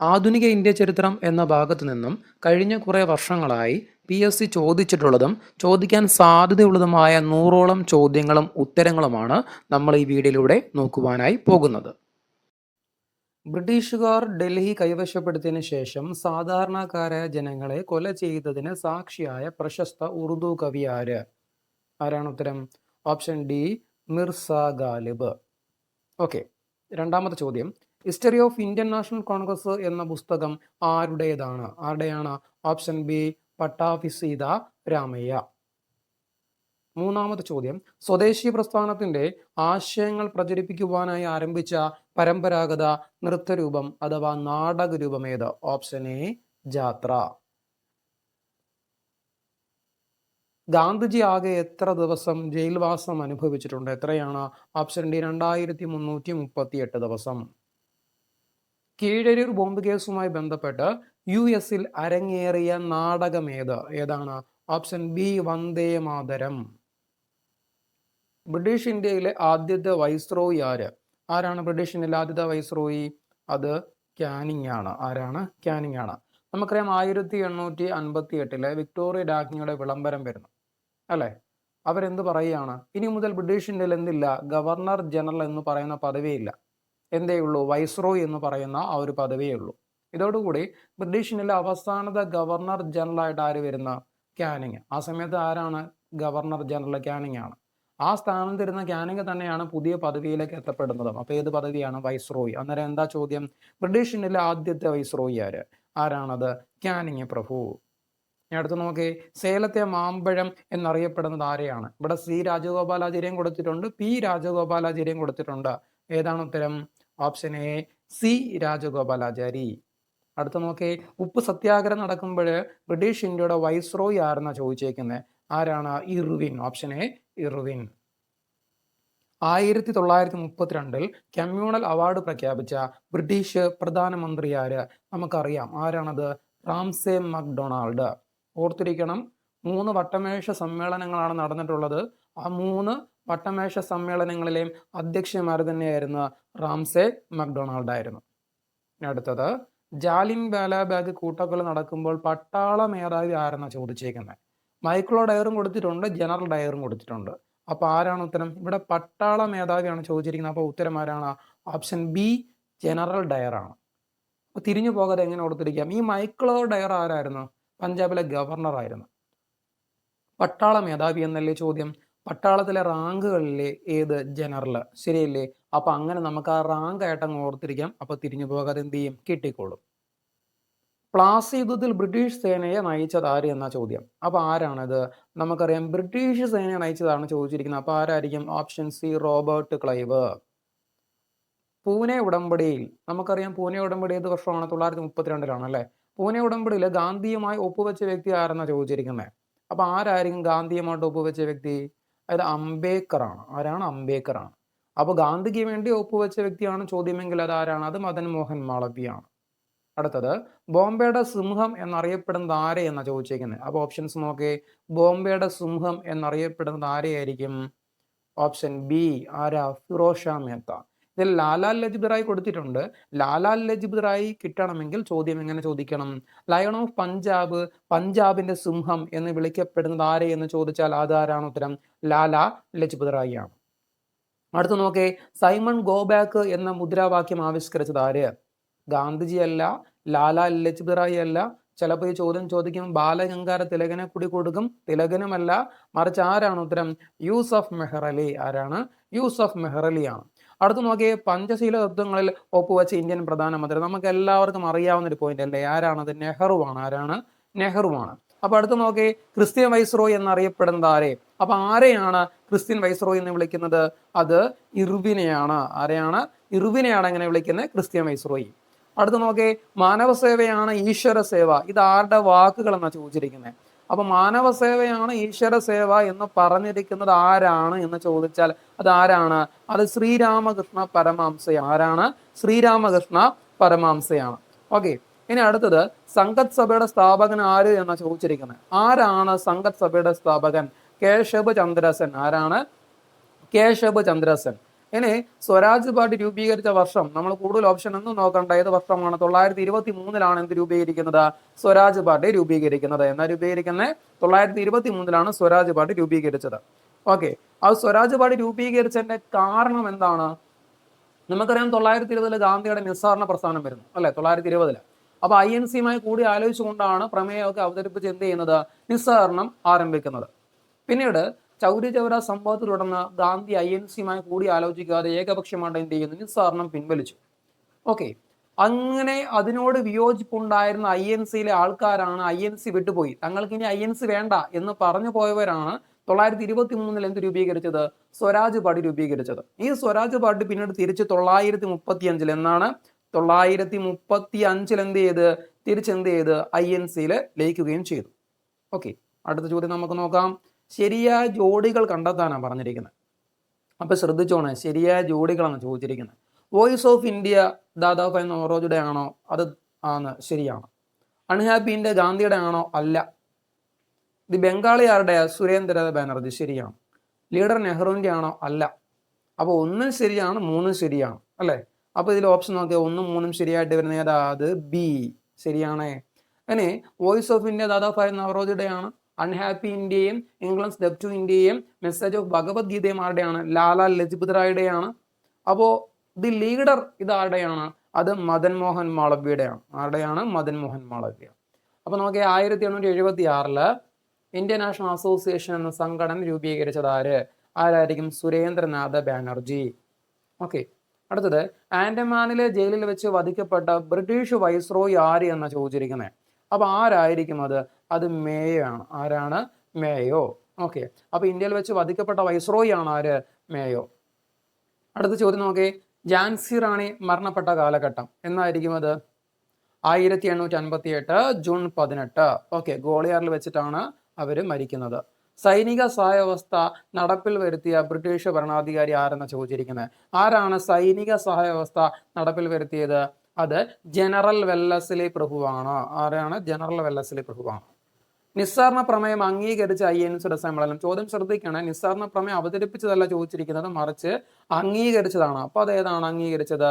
ആധുനിക ഇന്ത്യ ചരിത്രം എന്ന ഭാഗത്തു നിന്നും കഴിഞ്ഞ കുറേ വർഷങ്ങളായി പി എസ് സി ചോദിച്ചിട്ടുള്ളതും ചോദിക്കാൻ സാധ്യതയുള്ളതുമായ നൂറോളം ചോദ്യങ്ങളും ഉത്തരങ്ങളുമാണ് നമ്മൾ ഈ വീഡിയോയിലൂടെ നോക്കുവാനായി പോകുന്നത്. ബ്രിട്ടീഷുകാർ ഡൽഹി കൈവശപ്പെടുത്തിയതിനു ശേഷം സാധാരണക്കാരായ ജനങ്ങളെ കൊല ചെയ്തതിന് സാക്ഷിയായ പ്രശസ്ത ഉറുദു കവി ആര്? ആരാണ് ഉത്തരം? Option D Mirza Ghalib. Okay രണ്ടാമത്തെ ചോദ്യം. History of Indian national Congress എന്ന പുസ്തകം ആരുടേതാണ്? ആരുടെയാണ്? Option B Pattabhi Sita Ramayya. മൂന്നാമത് ചോദ്യം. സ്വദേശി പ്രസ്ഥാനത്തിന്റെ ആശയങ്ങൾ പ്രചരിപ്പിക്കുവാനായി ആരംഭിച്ച പരമ്പരാഗത നൃത്തരൂപം അഥവാ നാടകരൂപം ഏത് ഓപ്ഷൻ എ ജാത്ര. ഗാന്ധിജി ആകെ എത്ര ദിവസം ജയിൽവാസം അനുഭവിച്ചിട്ടുണ്ട്? എത്രയാണ്? ഓപ്ഷൻ ഡി രണ്ടായിരത്തി മുന്നൂറ്റി മുപ്പത്തി എട്ട് ദിവസം. കീഴരൂർ ബോംബ് കേസുമായി ബന്ധപ്പെട്ട് യു എസിൽ അരങ്ങേറിയ നാടകം ഏത്? ഏതാണ്? Option B Vande Mataram. British ഇന്ത്യയിലെ ആദ്യത്തെ വൈസ്രോയി ആര്? ആരാണ് ബ്രിട്ടീഷ് ഇന്ത്യയിലെ ആദ്യത്തെ വൈസ്രോയി? അത് ക്യാനിങ് ആണ്. ആരാണ്? ക്യാനിങ് ആണ്. നമുക്കറിയാം ആയിരത്തി എണ്ണൂറ്റി അൻപത്തി എട്ടിലെ വിക്ടോറിയ രാജ്ഞിയുടെ വിളംബരം വരുന്നു. അല്ലെ? അവരെന്ത് പറയുകയാണ്? ഇനി മുതൽ ബ്രിട്ടീഷ് ഇന്ത്യയിൽ എന്തില്ല? ഗവർണർ ജനറൽ എന്ന് പറയുന്ന പദവിയില്ല. എന്തേ ഉള്ളൂ വൈസ്രോയ് എന്ന് പറയുന്ന ആ ഒരു പദവിയേ ഉള്ളൂ. ഇതോടുകൂടി ബ്രിട്ടീഷിനിലെ അവസാനത അവസാനത്തെ ഗവർണർ ജനറൽ ആയിട്ട് ആര് വരുന്ന? ക്യാനിങ് ആ സമയത്ത് ആരാണ്? ഗവർണർ ജനറൽ ക്യാനിങ് ആണ്. ആ സ്ഥാനം തരുന്ന ക്യാനിങ് തന്നെയാണ് പുതിയ പദവിയിലേക്ക് എത്തപ്പെടുന്നതും. അപ്പൊ ഏത് പദവിയാണ്? വൈസ്രോയ്. അന്നേരം എന്താ ചോദ്യം? ബ്രിട്ടീഷിനിലെ ആദ്യത്തെ വൈസ്രോയി ആര്? ആരാണത്? ക്യാനിങ് പ്രഭു. അടുത്ത് നോക്കി. സേലത്തെ മാമ്പഴം എന്നറിയപ്പെടുന്നത് ആരെയാണ്? ഇവിടെ സി രാജഗോപാലാചാര്യം കൊടുത്തിട്ടുണ്ട് പി രാജഗോപാലാചാര്യം കൊടുത്തിട്ടുണ്ട്. ഏതാണ് ഉത്തരം? Option A C Rajagopalachari. അടുത്ത നോക്കേ ഉപ്പ് സത്യാഗ്രഹം നടക്കുമ്പോൾ ബ്രിട്ടീഷ് ഇന്ത്യയുടെ വൈസ്രോയി ആരെന്നാ ചോദിച്ചേക്കുന്നത് ആരാണ്? Irwin option A Irwin. ആയിരത്തി തൊള്ളായിരത്തി മുപ്പത്തിരണ്ടിൽ കമ്മ്യൂണൽ അവാർഡ് പ്രഖ്യാപിച്ച ബ്രിട്ടീഷ് പ്രധാനമന്ത്രി ആര്? നമുക്കറിയാം. ആരാണത്? Ramsay MacDonald. ഓർത്തിരിക്കണം മൂന്ന് വട്ടമേശ സമ്മേളനങ്ങളാണ് നടന്നിട്ടുള്ളത്. ആ മൂന്ന് വട്ടമേശ സമ്മേളനങ്ങളിലെയും അധ്യക്ഷന്മാർ തന്നെയായിരുന്ന റാംസെ മക്ഡൊണാൾഡ് ആയിരുന്നു അടുത്തത് ജാലിൻ വാലാബാഗ് കൂട്ടക്കൊല നടക്കുമ്പോൾ പട്ടാള മേധാവി ആരെന്നാ ചോദിച്ചേക്കുന്നത് മൈക്രോ ഡയറും കൊടുത്തിട്ടുണ്ട് ജനറൽ ഡയറും കൊടുത്തിട്ടുണ്ട്. അപ്പൊ ആരാണ് ഉത്തരം? ഇവിടെ പട്ടാള മേധാവിയാണ് ചോദിച്ചിരിക്കുന്നത്. അപ്പോൾ ഉത്തരം ആരാണ്? ഓപ്ഷൻ ബി ജനറൽ ഡയർ ആണ് അപ്പൊ തിരിഞ്ഞു പോകാതെ എങ്ങനെ കൊടുത്തിരിക്കാം ഈ മൈക്രോ ഡയർ ആരായിരുന്നു? പഞ്ചാബിലെ ഗവർണർ ആയിരുന്നു പട്ടാള മേധാവി എന്നല്ലേ ചോദ്യം? പട്ടാളത്തിലെ റാങ്കുകളിലെ ഏത് ജനറൽ ശരിയല്ലേ? അപ്പൊ അങ്ങനെ നമുക്ക് ആ റാങ്ക് ആയിട്ട് അങ്ങ് ഓർത്തിരിക്കാം. അപ്പൊ തിരിഞ്ഞു പോകാതെ എന്ത് ചെയ്യും? കിട്ടിക്കോളും. പ്ലാസി യുദ്ധത്തിൽ ബ്രിട്ടീഷ് സേനയെ നയിച്ചത് ആര് എന്ന ചോദ്യം? അപ്പൊ ആരാണത്? നമുക്കറിയാം ബ്രിട്ടീഷ് സേനയെ നയിച്ചതാണ് ചോദിച്ചിരിക്കുന്നത്. അപ്പൊ ആരായിരിക്കും? Option C Robert Clive. Pune ഉടമ്പടിയിൽ നമുക്കറിയാം പൂനെ ഉടമ്പടി ഏത് വർഷമാണ്? തൊള്ളായിരത്തി മുപ്പത്തിരണ്ടിലാണ് അല്ലെ? പൂനെ ഉടമ്പടിയിൽ ഗാന്ധിയുമായി ഒപ്പുവെച്ച വ്യക്തി ആരെന്നാ ചോദിച്ചിരിക്കുന്നത് അപ്പൊ ആരായിരിക്കും ഗാന്ധിയുമായിട്ട് ഒപ്പുവെച്ച വ്യക്തി? അതായത് അംബേക്കറാണ് ആരാണ്? അംബേക്കറാണ് അപ്പോൾ ഗാന്ധിക്ക് വേണ്ടി ഒപ്പുവെച്ച വ്യക്തിയാണ് ചോദ്യമെങ്കിൽ അത് ആരാണ് അത് മദൻ മോഹൻ മാളവ്യാണ്. അടുത്തത് ബോംബെയുടെ സിംഹം എന്നറിയപ്പെടുന്നത് ആരെ എന്നാ ചോദിച്ചേക്കുന്നത്? അപ്പോൾ ഓപ്ഷൻസ് നോക്കേ. ബോംബെയുടെ സിംഹം എന്നറിയപ്പെടുന്നത് ആരെയായിരിക്കും? ഓപ്ഷൻ ബി ആരാ? ഫിറോഷ മേത്ത. ഇതിൽ ലാലാൽ ലജിബ് റായ് കൊടുത്തിട്ടുണ്ട്. ലാലാൽ ലജിബ് കിട്ടണമെങ്കിൽ ചോദ്യം എങ്ങനെ ചോദിക്കണം? ലയൺ ഓഫ് പഞ്ചാബ് പഞ്ചാബിന്റെ സിംഹം എന്ന് വിളിക്കപ്പെടുന്നത് ആരെ എന്ന് ചോദിച്ചാൽ അതാരാണ് ഉത്തരം? ലാലാ ലജിബ് റായി ആണ് അടുത്ത് നോക്കേ സൈമൺ ഗോബാക്ക് എന്ന മുദ്രാവാക്യം ആവിഷ്കരിച്ചത് ആര്? ഗാന്ധിജി അല്ല ലാല ലജിബ് റായി അല്ല ചിലപ്പോൾ ഈ ചോദ്യം ചോദിക്കും ബാലഗംഗാര തിലകനെ കൂടി കൊടുക്കും തിലകനുമല്ല. മറിച്ച് ആരാണ് ഉത്തരം? യൂസഫ് മെഹ്റലി ആരാണ്? യൂസഫ് മെഹ്റലി ആണ് അടുത്ത് നോക്കിയ പഞ്ചശീല തത്വങ്ങളിൽ ഒപ്പുവെച്ച ഇന്ത്യൻ പ്രധാനമന്ത്രി. നമുക്ക് എല്ലാവർക്കും അറിയാവുന്ന ഒരു പോയിന്റ് അല്ലേ? ആരാണത്? നെഹ്റുവാണ് ആരാണ്? നെഹ്റുവാണ് അപ്പൊ അടുത്ത് നോക്കി ക്രിസ്ത്യൻ വൈസ്രോയ് എന്നറിയപ്പെടുന്നത് ആരെ? അപ്പൊ ആരെയാണ് ക്രിസ്ത്യൻ വൈസ്രോയ് എന്ന് വിളിക്കുന്നത്? അത് ഇർവിനെയാണ്. ആരെയാണ്? ഇർവിനെയാണ് എങ്ങനെ വിളിക്കുന്നത്? Christian viceroy. അടുത്ത് നോക്കി മാനവ സേവയാണ് ഈശ്വര സേവ. ഇത് ആരുടെ വാക്കുകൾ എന്നാ ചോദിച്ചിരിക്കുന്നത് അപ്പൊ മാനവ സേവയാണ് ഈശ്വര സേവ എന്ന് പറഞ്ഞിരിക്കുന്നത് ആരാണ് എന്ന് ചോദിച്ചാൽ അത് ആരാണ് അത് ശ്രീരാമകൃഷ്ണ പരമാംസ ആരാണ്? ശ്രീരാമകൃഷ്ണ പരമാംസയാണ്. ഓക്കെ. ഇനി അടുത്തത് സംഗത് സഭയുടെ സ്ഥാപകൻ ആര് എന്ന് ചോദിച്ചിരിക്കുന്നത്? ആരാണ് സംഗത് സഭയുടെ സ്ഥാപകൻ? കേശവ് ചന്ദ്രസൻ ആരാണ്? കേശവ് ചന്ദ്രസൻ ഇനി സ്വരാജ് പാർട്ടി രൂപീകരിച്ച വർഷം നമ്മൾ കൂടുതൽ ഓപ്ഷൻ ഒന്നും നോക്കണ്ട. ഏത് വർഷമാണ്? തൊള്ളായിരത്തി ഇരുപത്തി മൂന്നിലാണ് എന്ത് രൂപീകരിക്കുന്നത്? സ്വരാജ് പാർട്ടി രൂപീകരിക്കുന്നത്. എന്നാ രൂപീകരിക്കുന്നത് തൊള്ളായിരത്തി ഇരുപത്തി മൂന്നിലാണ് സ്വരാജ് പാർട്ടി രൂപീകരിച്ചത്. ഓക്കെ ആ സ്വരാജ് പാർട്ടി രൂപീകരിച്ചതിന്റെ കാരണം എന്താണ്? നമുക്കറിയാം തൊള്ളായിരത്തി ഇരുപതിൽ ഗാന്ധിയുടെ നിസ്സാരണ പ്രസ്ഥാനം വരുന്നു. അല്ലെ? തൊള്ളായിരത്തി ഇരുപതിൽ അപ്പൊ ഐ എൻ സിയുമായി കൂടി ആലോചിച്ചുകൊണ്ടാണ് പ്രമേയമൊക്കെ അവതരിപ്പിച്ച് എന്ത് ചെയ്യുന്നത്? നിസ്സഹരണം ആരംഭിക്കുന്നത്. പിന്നീട് ചൗരി ചൗര സംഭവത്തെ തുടർന്ന് ഗാന്ധി ഐ എൻ സിയുമായി കൂടി ആലോചിക്കാതെ ഏകപക്ഷമായിട്ട് എന്ത് ചെയ്യുന്നു? നിസ്സാരണം പിൻവലിച്ചു. ഓക്കെ അങ്ങനെ അതിനോട് വിയോജിപ്പുണ്ടായിരുന്ന ഐ എൻ സിയിലെ ആൾക്കാരാണ് ഐ എൻ സി വിട്ടുപോയി. തങ്ങൾക്ക് ഇനി ഐ എൻ സി വേണ്ട എന്ന് പറഞ്ഞു പോയവരാണ് തൊള്ളായിരത്തി ഇരുപത്തി മൂന്നിൽ എന്ത് രൂപീകരിച്ചത്? സ്വരാജ് പാർട്ടി രൂപീകരിച്ചത്. ഈ സ്വരാജ് പാർട്ടി പിന്നീട് തിരിച്ച് തൊള്ളായിരത്തി മുപ്പത്തി അഞ്ചിൽ എന്നാണ് തൊള്ളായിരത്തി മുപ്പത്തി അഞ്ചിൽ എന്ത് ചെയ്ത്? തിരിച്ചെന്ത് ചെയ്ത് ഐ എൻ സിയിൽ ലയിക്കുകയും ചെയ്തു. ഓക്കെ അടുത്ത ചോദ്യം നമുക്ക് നോക്കാം. ശരിയായ ജോഡികൾ കണ്ടെത്താനാണ് പറഞ്ഞിരിക്കുന്നത്. അപ്പോൾ ശ്രദ്ധിച്ചോണേ ശരിയായ ജോഡികളാണ് ചോദിച്ചിരിക്കുന്നത്. Voice of India Dada Dadabhai നോറോജിയുടെ ആണോ അത് ആണ് ശരിയാണ്. ഇന്ത്യ ഗാന്ധിയുടെ ആണോ അല്ല. ദി ബംഗാളിയാരുടെ സുരേന്ദ്ര ബാനർജി ശരിയാണ്. ലീഡർ നെഹ്റുവിന്റെ ആണോ അല്ല. അപ്പോൾ ഒന്നും ശരിയാണ് മൂന്നും ശരിയാണ് അല്ലേ? അപ്പോൾ ഇതിൽ ഓപ്ഷൻ നോക്കിയാൽ ഒന്നും മൂന്നും ശരിയായിട്ട് വരുന്ന ഏതാ? അത് ബി ശരിയാണേ. അങ്ങനെ voice of India Dada Dadabhai നവറോജിയുടെ ആണ് അൺഹാപ്പി ഇന്ത്യയും ഇംഗ്ലണ്ട്സ് ഡെപ് ടു ഇന്ത്യയും മെസ്സേജ് ഓഫ് ഭഗവത്ഗീതയും ആരുടെയാണ്? ലാലാ ലജ്പത് റായുടെയാണ് അപ്പോൾ ദി ലീഡർ ഇത് ആരുടെയാണ് അത് മദൻ മോഹൻ മാളവ്യയുടെയാണ്. ആരുടെയാണ്? മദൻ മോഹൻ മാളവ്യ. അപ്പോൾ നോക്കി ആയിരത്തി എണ്ണൂറ്റി എഴുപത്തി ഇന്ത്യൻ നാഷണൽ അസോസിയേഷൻ എന്ന സംഘടന രൂപീകരിച്ചത് ആര്? ആരായിരിക്കും? സുരേന്ദ്രനാഥ ബാനർജി. ഓക്കെ അടുത്തത് ആൻഡമാനിലെ ജയിലിൽ വെച്ച് വധിക്കപ്പെട്ട ബ്രിട്ടീഷ് വൈസ്രോയി ആര് എന്ന ചോദിച്ചിരിക്കുന്നത് അപ്പൊ ആരായിരിക്കും അത്? അത് മേയോ ആണ്. ആരാണ്? മേയോ. ഓക്കെ. അപ്പൊ ഇന്ത്യയിൽ വെച്ച് വധിക്കപ്പെട്ട വൈസ്രോയി ആണ് ആര്? മേയോ. അടുത്ത ചോദ്യം നോക്കേ. ജാൻസി റാണി മരണപ്പെട്ട കാലഘട്ടം. എന്നായിരിക്കും അത്? ആയിരത്തി എണ്ണൂറ്റി അൻപത്തി എട്ട് ജൂൺ പതിനെട്ട്. ഓക്കെ. ഗോളിയാറിൽ വെച്ചിട്ടാണ് അവർ മരിക്കുന്നത്. സൈനിക സഹായവസ്ഥ നടപ്പിൽ വരുത്തിയ ബ്രിട്ടീഷ് ഭരണാധികാരി ആരെന്ന് ചോദിച്ചിരിക്കുന്നത് ആരാണ് സൈനിക സഹായവസ്ഥ നടപ്പിൽ വരുത്തിയത്? അത് ജനറൽ വെല്ലസിലെ പ്രഭുവാണ്. ആരാണ് ജനറൽ വെല്ലസിലെ പ്രഭുവാണ്. നിസ്സാരണ പ്രമേയം അംഗീകരിച്ച ഐ എൻ സിയുടെ സമ്മേളനം ചോദ്യം ശ്രദ്ധിക്കണം നിസ്സാരണ പ്രമേയം അവതരിപ്പിച്ചതല്ല ചോദിച്ചിരിക്കുന്നത് മറിച്ച് അംഗീകരിച്ചതാണ്. അപ്പൊ അത് ഏതാണ് അംഗീകരിച്ചത്?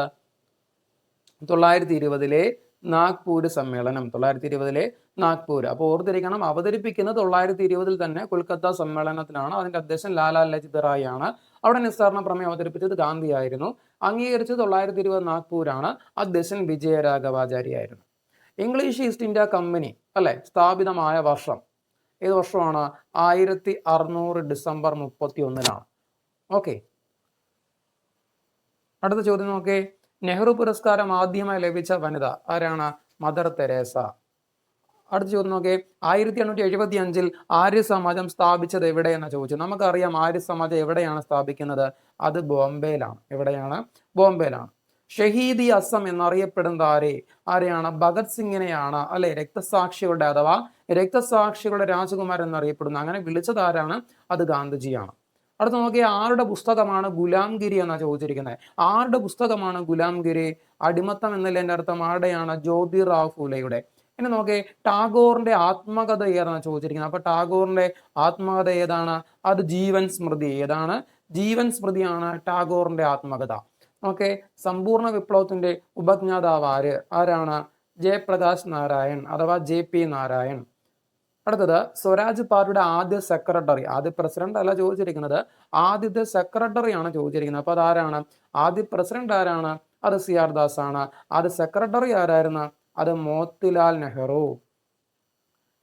തൊള്ളായിരത്തി ഇരുപതിലെ നാഗ്പൂർ സമ്മേളനം തൊള്ളായിരത്തി ഇരുപതിലെ നാഗ്പൂർ അപ്പോൾ ഓർത്തിരിക്കണം അവതരിപ്പിക്കുന്നത് തൊള്ളായിരത്തി ഇരുപതിൽ തന്നെ കൊൽക്കത്ത സമ്മേളനത്തിലാണ്. അതിന്റെ അധ്യക്ഷൻ ലാലാ ലജിത് റായ് ആണ്. അവിടെ നിസ്സാരണ പ്രമേയം അവതരിപ്പിച്ചത് ഗാന്ധി ആയിരുന്നു. അംഗീകരിച്ചത് തൊള്ളായിരത്തി ഇരുപത് നാഗ്പൂരാണ്. അധ്യക്ഷൻ വിജയരാഘവാചാരി ആയിരുന്നു ഇംഗ്ലീഷ് ഈസ്റ്റ് ഇന്ത്യ കമ്പനി അല്ലെ? സ്ഥാപിതമായ വർഷം. ഏത് വർഷമാണ്? ആയിരത്തി അറുന്നൂറ് ഡിസംബർ മുപ്പത്തി ഒന്നിനാണ് ഓക്കെ. അടുത്ത ചോദ്യം നോക്കേ. നെഹ്റു പുരസ്കാരം ആദ്യമായി ലഭിച്ച വനിത ആരാണ്? Mother Teresa. അടുത്ത ചോദ്യം നോക്കി. ആയിരത്തി എണ്ണൂറ്റി എഴുപത്തി അഞ്ചിൽ ആര്യ സമാജം സ്ഥാപിച്ചത് എവിടെയെന്ന് ചോദിച്ചു. നമുക്കറിയാം ആര്യ സമാജം എവിടെയാണ് സ്ഥാപിക്കുന്നത്? അത് ബോംബെയിലാണ്. എവിടെയാണ്? ബോംബെയിലാണ്. ഷഹീദി അസം എന്നറിയപ്പെടുന്നത് ആരെ? ആരെയാണ്? ഭഗത് സിംഗിനെയാണ് അല്ലെ? രക്തസാക്ഷികളുടെ അഥവാ രക്തസാക്ഷികളുടെ രാജകുമാരൻ എന്നറിയപ്പെടുന്നു അങ്ങനെ വിളിച്ചത് ആരാണ്? അത് ഗാന്ധിജിയാണ്. അടുത്ത നോക്കിയാൽ ആരുടെ പുസ്തകമാണ് ഗുലാംഗിരി എന്നാ ചോദിച്ചിരിക്കുന്നത്. ആരുടെ പുസ്തകമാണ് ഗുലാംഗിരി? അടിമത്തം എന്നതിന്റെ അർത്ഥം? ആരുടെയാണ്? ജ്യോതിറാവ് ഫൂലെയുടെ ഇനി നോക്കേ ടാഗോറിന്റെ ആത്മകഥ ഏതാണ് ചോദിച്ചിരിക്കുന്നത്. അപ്പൊ ടാഗോറിന്റെ ആത്മകഥ ഏതാണ്? അത് ജീവൻ സ്മൃതി. ഏതാണ്? ജീവൻ സ്മൃതിയാണ് ടാഗോറിന്റെ ആത്മകഥ. ഓക്കെ സമ്പൂർണ വിപ്ലവത്തിന്റെ ഉപജ്ഞാതാവ് ആര്? ആരാണ്? ജയപ്രകാശ് നാരായൺ അഥവാ ജെ പി നാരായൺ. അടുത്തത് സ്വരാജ് പാർട്ടിയുടെ ആദ്യ സെക്രട്ടറി ആദ്യ പ്രസിഡന്റ് അല്ല ചോദിച്ചിരിക്കുന്നത്. ആദ്യത്തെ സെക്രട്ടറിയാണ് ചോദിച്ചിരിക്കുന്നത്. അപ്പൊ അതാരാണ്? ആദ്യ പ്രസിഡന്റ് ആരാണ്? അത് സി ആർ ദാസ് ആണ് ആദ്യ സെക്രട്ടറി ആരായിരുന്നു? അത് മോത്തിലാൽ നെഹ്റു.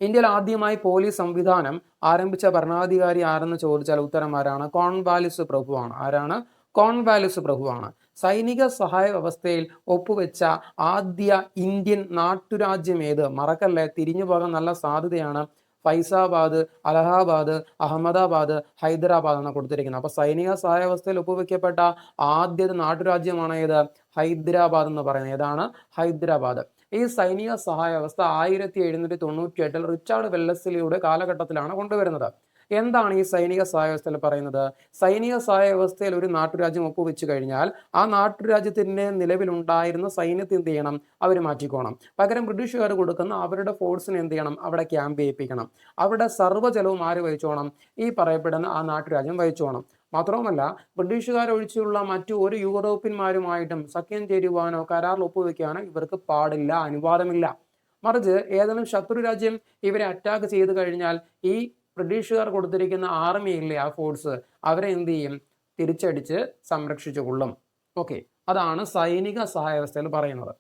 ഇന്ത്യയിൽ ആദ്യമായി പോലീസ് സംവിധാനം ആരംഭിച്ച ഭരണാധികാരി ആരെന്ന് ചോദിച്ചാൽ ഉത്തരം ആരാണ്? കോൺവാലിസ് പ്രഭുവാണ്. ആരാണ്? കോൺവാലിസ് പ്രഭുവാണ്. സൈനിക സഹായ വ്യവസ്ഥയിൽ ഒപ്പുവെച്ച ആദ്യ ഇന്ത്യൻ നാട്ടുരാജ്യം ഏത്? മറക്കല്ലേ? തിരിഞ്ഞു പോകാൻ നല്ല സാധ്യതയാണ് ഫൈസാബാദ് അലഹാബാദ് അഹമ്മദാബാദ് ഹൈദരാബാദ് ആണ് കൊടുത്തിരിക്കുന്നത്. അപ്പൊ സൈനിക സഹായ വ്യവസ്ഥയിൽ ഒപ്പുവെക്കപ്പെട്ട ആദ്യത്തെ നാട്ടുരാജ്യമാണ് ഏത്? ഹൈദരാബാദ് എന്ന് പറയുന്നത്. ഏതാണ്? ഹൈദരാബാദ്. ഈ സൈനിക സഹായ വ്യവസ്ഥ ആയിരത്തി എഴുന്നൂറ്റി തൊണ്ണൂറ്റി എട്ടിൽ റിച്ചാർഡ് വെല്ലസിലിയുടെ കാലഘട്ടത്തിലാണ് കൊണ്ടുവരുന്നത്. എന്താണ് ഈ സൈനിക സഹായ വ്യവസ്ഥയിൽ പറയുന്നത്? സൈനിക സഹായ വ്യവസ്ഥയിൽ ഒരു നാട്ടുരാജ്യം ഒപ്പുവെച്ച് കഴിഞ്ഞാൽ ആ നാട്ടുരാജ്യത്തിന്റെ നിലവിലുണ്ടായിരുന്ന സൈന്യത്തെ എന്ത് ചെയ്യണം? അവർ മാറ്റിക്കോണം. പകരം ബ്രിട്ടീഷുകാർ കൊടുക്കുന്ന അവരുടെ ഫോഴ്സിനെ എന്ത് ചെയ്യണം? അവിടെ ക്യാമ്പ് ചെയ്യിപ്പിക്കണം. അവരുടെ സർവജലവും ആര് വഹിച്ചോണം? ഈ പറയപ്പെടുന്ന ആ നാട്ടുരാജ്യം വഹിച്ചോണം. മാത്രവുമല്ല ബ്രിട്ടീഷുകാർ ഒഴിച്ചുള്ള മറ്റു ഒരു യൂറോപ്യന്മാരുമായിട്ടും സഖ്യം ചേരുവാനോ കരാറിൽ ഒപ്പുവെക്കാനോ ഇവർക്ക് പാടില്ല അനുവാദമില്ല. മറിച്ച് ഏതെങ്കിലും ശത്രു രാജ്യം ഇവരെ അറ്റാക്ക് ചെയ്തു കഴിഞ്ഞാൽ ഈ ബ്രിട്ടീഷുകാർ കൊടുത്തിരിക്കുന്ന ആർമിയില്ലേ ആ ഫോഴ്സ് അവരെ എന്ത് ചെയ്യും? തിരിച്ചടിച്ച് സംരക്ഷിച്ചു കൊള്ളും. ഓക്കെ അതാണ് സൈനിക സഹായവസ്ഥയിൽ പറയുന്നത്.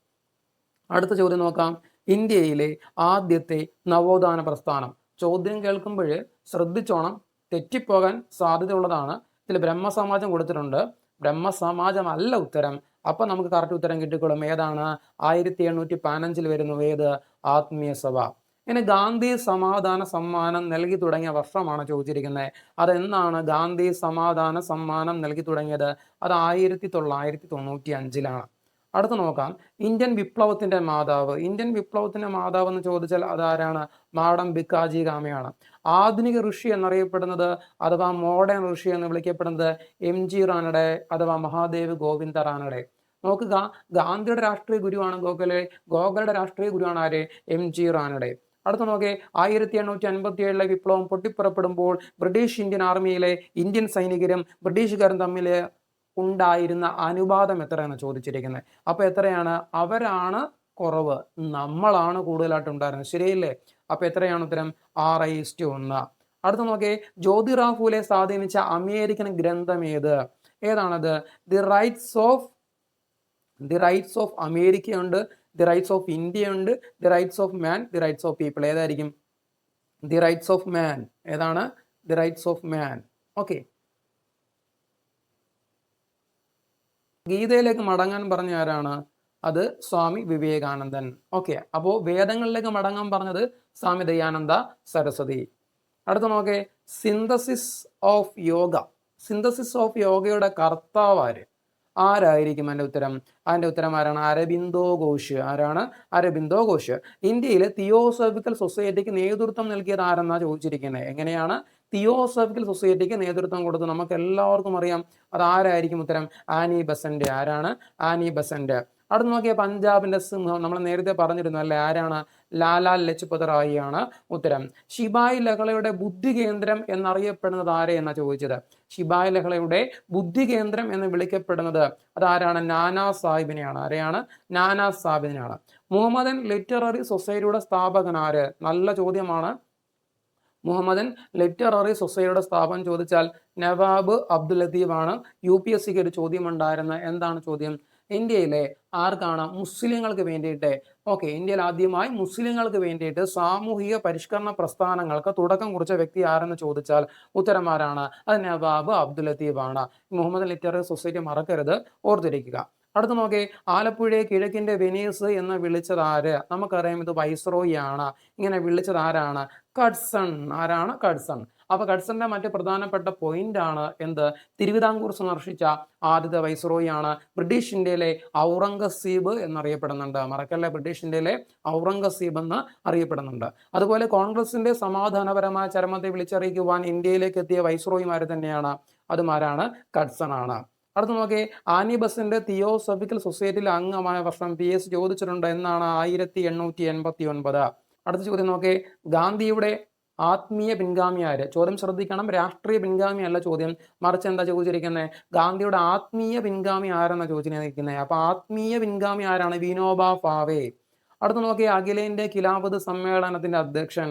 അടുത്ത ചോദ്യം നോക്കാം. ഇന്ത്യയിലെ ആദ്യത്തെ നവോത്ഥാന പ്രസ്ഥാനം. ചോദ്യം കേൾക്കുമ്പോൾ ശ്രദ്ധിച്ചോണം. തെറ്റിപ്പോകാൻ സാധ്യതയുള്ളതാണ്. ഇതിൽ ബ്രഹ്മസമാജം കൊടുത്തിട്ടുണ്ട്. ബ്രഹ്മസമാജം അല്ല ഉത്തരം. അപ്പം നമുക്ക് കറക്റ്റ് ഉത്തരം കിട്ടിക്കൊള്ളും. ഏതാണ്? ആയിരത്തി എണ്ണൂറ്റി പതിനഞ്ചിൽ വരുന്നു. ഏത്? ആത്മീയ സഭ ഇനി ഗാന്ധി സമാധാന സമ്മാനം നൽകി തുടങ്ങിയ വർഷമാണ് ചോദിച്ചിരിക്കുന്നത്. അതെന്നാണ് ഗാന്ധി സമാധാന സമ്മാനം നൽകി തുടങ്ങിയത്? അത് ആയിരത്തി തൊള്ളായിരത്തി തൊണ്ണൂറ്റി അഞ്ചിലാണ് അടുത്ത നോക്കാം. ഇന്ത്യൻ വിപ്ലവത്തിന്റെ മാതാവ്. ഇന്ത്യൻ വിപ്ലവത്തിന്റെ മാതാവ് എന്ന് ചോദിച്ചാൽ അതാരാണ്? മാഡം ബിക്കാജി ഗാമയാണ് ആധുനിക ഋഷി എന്നറിയപ്പെടുന്നത് അഥവാ മോഡേൺ ഋഷി എന്ന് വിളിക്കപ്പെടുന്നത് എം ജി റാനഡെ അഥവാ മഹാദേവ് ഗോവിന്ദ റാനഡെ. നോക്കുക. ഗാന്ധിയുടെ രാഷ്ട്രീയ ഗുരുവാണ് ഗോഖലെ. ഗോഖലയുടെ രാഷ്ട്രീയ ഗുരുവാണ് ആര്? M G Ranade. അടുത്ത നോക്കേ ആയിരത്തി എണ്ണൂറ്റി അൻപത്തി ഏഴിലെ വിപ്ലവം പൊട്ടിപ്പുറപ്പെടുമ്പോൾ ബ്രിട്ടീഷ് ഇന്ത്യൻ ആർമിയിലെ ഇന്ത്യൻ സൈനികരും ബ്രിട്ടീഷുകാരും തമ്മിൽ ഉണ്ടായിരുന്ന അനുപാതം എത്രയാണ് ചോദിച്ചിരിക്കുന്നത്? അപ്പോൾ എത്രയാണ്? അവരാണ് കുറവ്. നമ്മളാണ് കൂടുതലായിട്ട് ഉണ്ടായിരുന്നത്. ശരിയല്ലേ? അപ്പൊ എത്രയാണ് ഉത്തരം? ഐ ടു ഒന്ന്. അടുത്ത നോക്കേ ജ്യോതിറാവ് ഫൂലെ സ്വാധീനിച്ച അമേരിക്കൻ ഗ്രന്ഥം ഏത്? ഏതാണത്? The rights of the rights of America ഉണ്ട് ദി റൈറ്റ്സ് ഓഫ് ഇന്ത്യ ഉണ്ട്. The rights of man the rights of people ഏതായിരിക്കും? ദി റൈറ്റ്സ് ഓഫ് മാൻ ഏതാണ്? The rights of man okay ഗീതയിലേക്ക് മടങ്ങാൻ പറഞ്ഞ ആരാണ്? അത് സ്വാമി വിവേകാനന്ദൻ. ഓക്കെ അപ്പോൾ വേദങ്ങളിലേക്ക് മടങ്ങാൻ പറഞ്ഞത് സ്വാമി ദയാനന്ദ സരസ്വതി. അടുത്ത നോക്കേ. Synthesis of yoga synthesis of യോഗയുടെ കർത്താവ് ആര്? ആരായിരിക്കും അതിന്റെ ഉത്തരം? അതിന്റെ ഉത്തരം ആരാണ്? അരബിന്ദോ ഘോഷ്. ആരാണ്? അരബിന്ദോ ഘോഷ്. ഇന്ത്യയിലെ തിയോസോഫിക്കൽ സൊസൈറ്റിക്ക് നേതൃത്വം നൽകിയത് ആരെന്നാ ചോദിച്ചിരിക്കുന്നത് എങ്ങനെയാണ്? തിയോസോഫിക്കൽ സൊസൈറ്റിക്ക് നേതൃത്വം കൊടുത്തു നമുക്ക് എല്ലാവർക്കും അറിയാം. അത് ആരായിരിക്കും ഉത്തരം? ആനി ബസന്റ് ആരാണ്? ആനി ബസന്റ് അടുത്ത് നോക്കിയ പഞ്ചാബിന്റെ സിംഹം. നമ്മൾ നേരത്തെ പറഞ്ഞിരുന്നു അല്ലെ ആരാണ്? ലാലാ ലജ്പത് റായി ആണ് ഉത്തരം. ഷിബായ് ലഹളയുടെ ബുദ്ധി കേന്ദ്രം എന്നറിയപ്പെടുന്നത് ആരെ എന്നാ ചോദിച്ചത്? ഷിബായ് ലഹളയുടെ ബുദ്ധി കേന്ദ്രം എന്ന് വിളിക്കപ്പെടുന്നത് അതാരാണ്? നാനാ സാഹിബിനെയാണ്. ആരെയാണ്? നാനാ സാഹിബിനെയാണ്. മുഹമ്മദൻ ലിറ്റററി സൊസൈറ്റിയുടെ സ്ഥാപകൻ ആര്? നല്ല ചോദ്യമാണ്. മുഹമ്മദൻ ലിറ്റററി സൊസൈറ്റിയുടെ സ്ഥാപനം ചോദിച്ചാൽ നവാബ് അബ്ദുൽ ലത്തീഫ് ആണ് യു പി എസ് സിക്ക് ഒരു ചോദ്യം ഉണ്ടായിരുന്ന എന്താണ് ചോദ്യം? ഇന്ത്യയിലെ ആർക്കാണ് മുസ്ലിങ്ങൾക്ക് വേണ്ടിയിട്ട്? ഓക്കെ ഇന്ത്യയിൽ ആദ്യമായി മുസ്ലിങ്ങൾക്ക് വേണ്ടിയിട്ട് സാമൂഹിക പരിഷ്കരണ പ്രസ്ഥാനങ്ങൾക്ക് തുടക്കം കുറിച്ച വ്യക്തി ആരെന്ന് ചോദിച്ചാൽ ഉത്തരമാരാണ് അത് നവാബ് അബ്ദുൽ ലത്തീഫ് ആണ് മുഹമ്മദ് ലിറ്റററി സൊസൈറ്റി മറക്കരുത് ഓർത്തിരിക്കുക. അടുത്ത നോക്കേ ആലപ്പുഴയെ കിഴക്കിന്റെ വെനീസ് എന്ന് വിളിച്ചത് ആര്? നമുക്കറിയാം ഇത് വൈസ്രോയി ആണ് ഇങ്ങനെ വിളിച്ചത് ആരാണ്? കഡ്സൺ ആരാണ്? കഡ്സൺ അപ്പൊ കഡ്സന്റെ മറ്റ് പ്രധാനപ്പെട്ട പോയിന്റ് ആണ് എന്ത്? തിരുവിതാംകൂർ സന്ദർശിച്ച ആദ്യത്തെ വൈസ്രോയി ആണ് ബ്രിട്ടീഷ് ഇന്ത്യയിലെ ഔറംഗസീബ് എന്നറിയപ്പെടുന്നുണ്ട്. മറക്കല്ല? ബ്രിട്ടീഷ് ഇന്ത്യയിലെ ഔറംഗസീബ് എന്ന് അറിയപ്പെടുന്നുണ്ട്. അതുപോലെ കോൺഗ്രസിന്റെ സമാധാനപരമായ ചരമത്തെ വിളിച്ചറിയിക്കുവാൻ ഇന്ത്യയിലേക്ക് എത്തിയ വൈസ്രോയിമാർ തന്നെയാണ്? അതുമാരാണ് കഡ്സൺ ആണ്. അടുത്ത നോക്കി ആനി ബസിന്റെ തിയോസഫിക്കൽ സൊസൈറ്റിയിലെ അംഗമായ വർഷം പി എസ് ചോദിച്ചിട്ടുണ്ട് എന്നാണ് ആയിരത്തി എണ്ണൂറ്റി എൺപത്തി ഒൻപത് അടുത്ത ചോദ്യം നോക്കേ ഗാന്ധിയുടെ ആത്മീയ പിൻഗാമി ആര്? ചോദ്യം ശ്രദ്ധിക്കണം രാഷ്ട്രീയ പിൻഗാമി അല്ല ചോദ്യം. മറിച്ച് എന്താ ചോദിച്ചിരിക്കുന്നത് ഗാന്ധിയുടെ ആത്മീയ പിൻഗാമി ആരെന്ന ചോദിച്ചിരിക്കുന്നത് അപ്പൊ ആത്മീയ പിൻഗാമി ആരാണ്? വിനോബ ഫാവേ. അടുത്ത നോക്കി അഖിലേന്ത്യ ഖിലാഫത്ത് സമ്മേളനത്തിന്റെ അധ്യക്ഷൻ.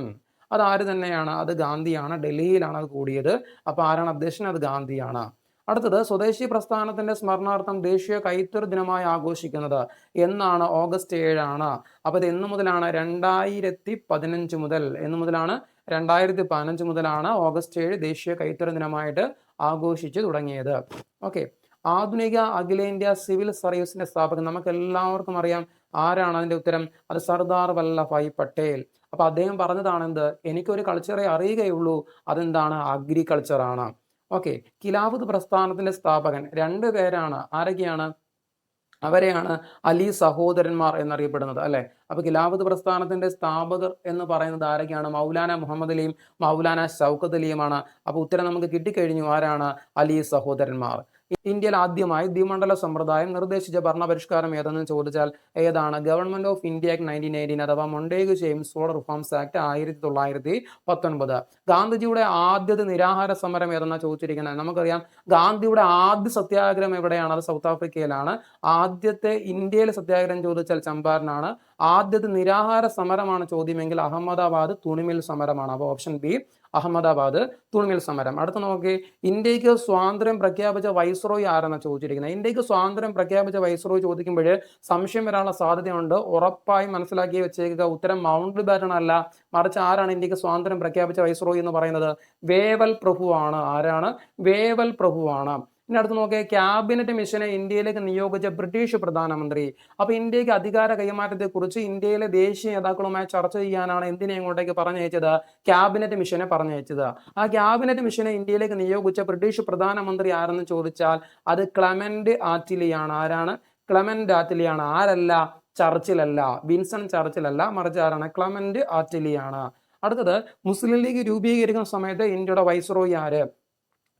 അത് ആര് തന്നെയാണ്? അത് ഗാന്ധിയാണ്. ഡൽഹിയിലാണ് അത് കൂടിയത്. അപ്പൊ ആരാണ് അധ്യക്ഷൻ? അത് ഗാന്ധിയാണ്. അടുത്തത് സ്വദേശി പ്രസ്ഥാനത്തിന്റെ സ്മരണാർത്ഥം ദേശീയ കൈത്തറി ദിനമായി ആഘോഷിക്കുന്നത് എന്നാണ് ഓഗസ്റ്റ് ഏഴാണ്. അപ്പൊ ഇത് എന്ന് മുതലാണ്? രണ്ടായിരത്തി പതിനഞ്ച് മുതൽ. എന്ന് മുതലാണ്? രണ്ടായിരത്തി പതിനഞ്ച് മുതലാണ് ഓഗസ്റ്റ് ഏഴ് ദേശീയ കൈത്തറി ദിനമായിട്ട് ആഘോഷിച്ചു തുടങ്ങിയത്. ഓക്കെ. ആധുനിക അഖിലേന്ത്യാ സിവിൽ സർവീസിന്റെ സ്ഥാപകൻ നമുക്ക് എല്ലാവർക്കും അറിയാം ആരാണ് അതിന്റെ ഉത്തരം? അത് സർദാർ വല്ലഭായ് പട്ടേൽ. അപ്പൊ അദ്ദേഹം പറഞ്ഞതാണ് എന്ത് എനിക്കൊരു കൾച്ചറെ അറിയുകയുള്ളൂ. അതെന്താണ്? അഗ്രികൾച്ചർ ആണ്. ഓക്കെ കിലാഫത്ത് പ്രസ്ഥാനത്തിന്റെ സ്ഥാപകൻ രണ്ട് പേരാണ്. ആരൊക്കെയാണ്? അവരെയാണ് അലി സഹോദരന്മാർ എന്നറിയപ്പെടുന്നത് അല്ലെ? അപ്പൊ ഖിലാഫത്ത് പ്രസ്ഥാനത്തിന്റെ സ്ഥാപകർ എന്ന് പറയുന്നത് ആരൊക്കെയാണ്? മൗലാന മുഹമ്മദ് അലിയും മൗലാന ഷൗക്കത്ത് അലിയുമാണ്. അപ്പൊ ഉത്തരം നമുക്ക് കിട്ടിക്കഴിഞ്ഞു ആരാണ്? അലി സഹോദരന്മാർ. ഇന്ത്യയിൽ ആദ്യമായി ദ്വിമണ്ഡല സമ്പ്രദായം നിർദ്ദേശിച്ച ഭരണപരിഷ്കാരം ഏതെന്ന് ചോദിച്ചാൽ ഏതാണ്? Government of India act nineteen eighteen അഥവാ Montagu Chelmsford reforms act ആയിരത്തി തൊള്ളായിരത്തി പത്തൊൻപത്. ഗാന്ധിജിയുടെ ആദ്യത്തെ നിരാഹാര സമരം ഏതെന്ന് ചോദിച്ചിരിക്കുന്നത്? നമുക്കറിയാം ഗാന്ധിയുടെ ആദ്യ സത്യാഗ്രഹം എവിടെയാണ്? അത് സൗത്ത് ആഫ്രിക്കയിലാണ്. ആദ്യത്തെ ഇന്ത്യയിലെ സത്യാഗ്രഹം ചോദിച്ചാൽ ചമ്പാരനാണ്. ആദ്യത്തെ നിരാഹാര സമരമാണ് ചോദ്യമെങ്കിൽ അഹമ്മദാബാദ് തുണിമിൽ സമരമാണ്. അപ്പോൾ ഓപ്ഷൻ ബി അഹമ്മദാബാദ് തുണിമിൽ സമരം. അടുത്ത നോക്കി ഇന്ത്യയ്ക്ക് സ്വാതന്ത്ര്യം പ്രഖ്യാപിച്ച വൈസ്രോയി ആരെന്നാണ് ചോദിച്ചിരിക്കുന്നത്? ഇന്ത്യയ്ക്ക് സ്വാതന്ത്ര്യം പ്രഖ്യാപിച്ച വൈസ്രോയി ചോദിക്കുമ്പോൾ സംശയം വരാനുള്ള സാധ്യതയുണ്ട്. ഉറപ്പായി മനസ്സിലാക്കി വെച്ചേക്കുക. ഉത്തരം മൗണ്ട് ബാറ്റൺ അല്ല. മറിച്ച് ആരാണ് ഇന്ത്യയ്ക്ക് സ്വാതന്ത്ര്യം പ്രഖ്യാപിച്ച വൈസ്രോയി എന്ന് പറയുന്നത്? വേവൽ പ്രഭുവാണ്. ആരാണ്? വേവൽ പ്രഭുവാണ്. ഇനി അടുത്ത് നോക്കിയാൽ ക്യാബിനറ്റ് മിഷനെ ഇന്ത്യയിലേക്ക് നിയോഗിച്ച ബ്രിട്ടീഷ് പ്രധാനമന്ത്രി. അപ്പൊ ഇന്ത്യയ്ക്ക് അധികാര കൈമാറ്റത്തെക്കുറിച്ച് ഇന്ത്യയിലെ ദേശീയ നേതാക്കളുമായി ചർച്ച ചെയ്യാനാണ് എന്തിനെ ഇങ്ങോട്ടേക്ക് പറഞ്ഞയച്ചത്? ക്യാബിനറ്റ് മിഷനെ പറഞ്ഞയച്ചത്. ആ ക്യാബിനറ്റ് മിഷനെ ഇന്ത്യയിലേക്ക് നിയോഗിച്ച ബ്രിട്ടീഷ് പ്രധാനമന്ത്രി ആരെന്ന് ചോദിച്ചാൽ അത് ക്ലമന്റ് ആറ്റിലിയാണ്. ആരാണ്? ക്ലമന്റ് ആറ്റിലിയാണ്. ആരല്ല? ചർച്ചിലല്ല. വിൻസൺ ചർച്ചിലല്ല മറിച്ച് ആരാണ്? ക്ലമന്റ് ആറ്റിലിയാണ്. അടുത്തത് മുസ്ലിം ലീഗ് രൂപീകരിക്കുന്ന സമയത്ത് ഇന്ത്യയുടെ വൈസ്രോയി ആര്?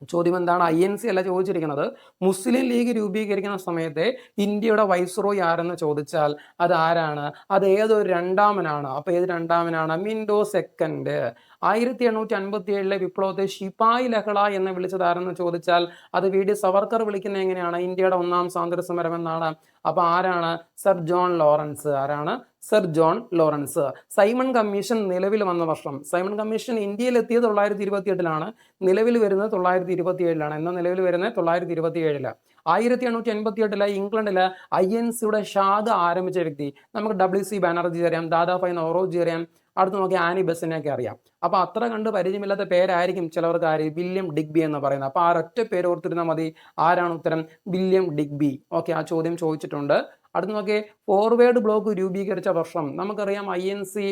ചോദ്യം എന്താണ്? ഐ എൻ സി അല്ല ചോദിച്ചിരിക്കുന്നത്. മുസ്ലിം ലീഗ് രൂപീകരിക്കുന്ന സമയത്തെ ഇന്ത്യയുടെ വൈസ്രോയി ആരെന്ന് ചോദിച്ചാൽ അത് ആരാണ്? അത് ഏതൊരു രണ്ടാമനാണ്? അപ്പൊ ഏത് രണ്ടാമനാണ്? Minto second. ആയിരത്തി എണ്ണൂറ്റി അൻപത്തി ഏഴിലെ വിപ്ലവത്തെ ഷിപ്പായി ലഹള എന്ന് വിളിച്ചത് ആരെന്ന് ചോദിച്ചാൽ അത് വി ഡി സവർക്കർ വിളിക്കുന്ന എങ്ങനെയാണ്? ഇന്ത്യയുടെ ഒന്നാം സ്വാതന്ത്ര്യ സമരം എന്നാണ് അപ്പൊ ആരാണ്? Sir John Lawrence. ആരാണ്? Sir John Lawrence. Simon commission നിലവിൽ വന്ന വർഷം സൈമൺ കമ്മീഷൻ ഇന്ത്യയിൽ എത്തിയത് തൊള്ളായിരത്തി ഇരുപത്തി എട്ടിലാണ് നിലവിൽ വരുന്നത് തൊള്ളായിരത്തി ഇരുപത്തി ഏഴിലാണ് എന്നാൽ നിലവിൽ വരുന്നത് തൊള്ളായിരത്തി ഇരുപത്തി ഏഴിൽ ആയിരത്തി എണ്ണൂറ്റി എൺപത്തി എട്ടിലെ ഇംഗ്ലണ്ടിലെ ഐ എൻ സിയുടെ ശാഖ ആരംഭിച്ച വ്യക്തി. നമുക്ക് ഡബ്ല്യു സി ബാനർജി അറിയാം ദാദാഭായ് നവറോജി അറിയാം അടുത്ത് നോക്കി ആനി ബസിനെയൊക്കെ അറിയാം. അപ്പോൾ അത്ര കണ്ട് പരിചയമില്ലാത്ത പേരായിരിക്കും ചിലവർക്ക് ആര്? വില്യം ഡിഗ്ബി എന്ന് പറയുന്നത്. അപ്പോൾ ആ ഒറ്റ പേര് ഓർത്തിരുന്നാൽ മതി ആരാണ് ഉത്തരം? William Digby. ഓക്കെ ആ ചോദ്യം ചോദിച്ചിട്ടുണ്ട്. അടുത്ത് നോക്കിയേ ഫോർവേഡ് ബ്ലോക്ക് രൂപീകരിച്ച വർഷം. നമുക്കറിയാം I N C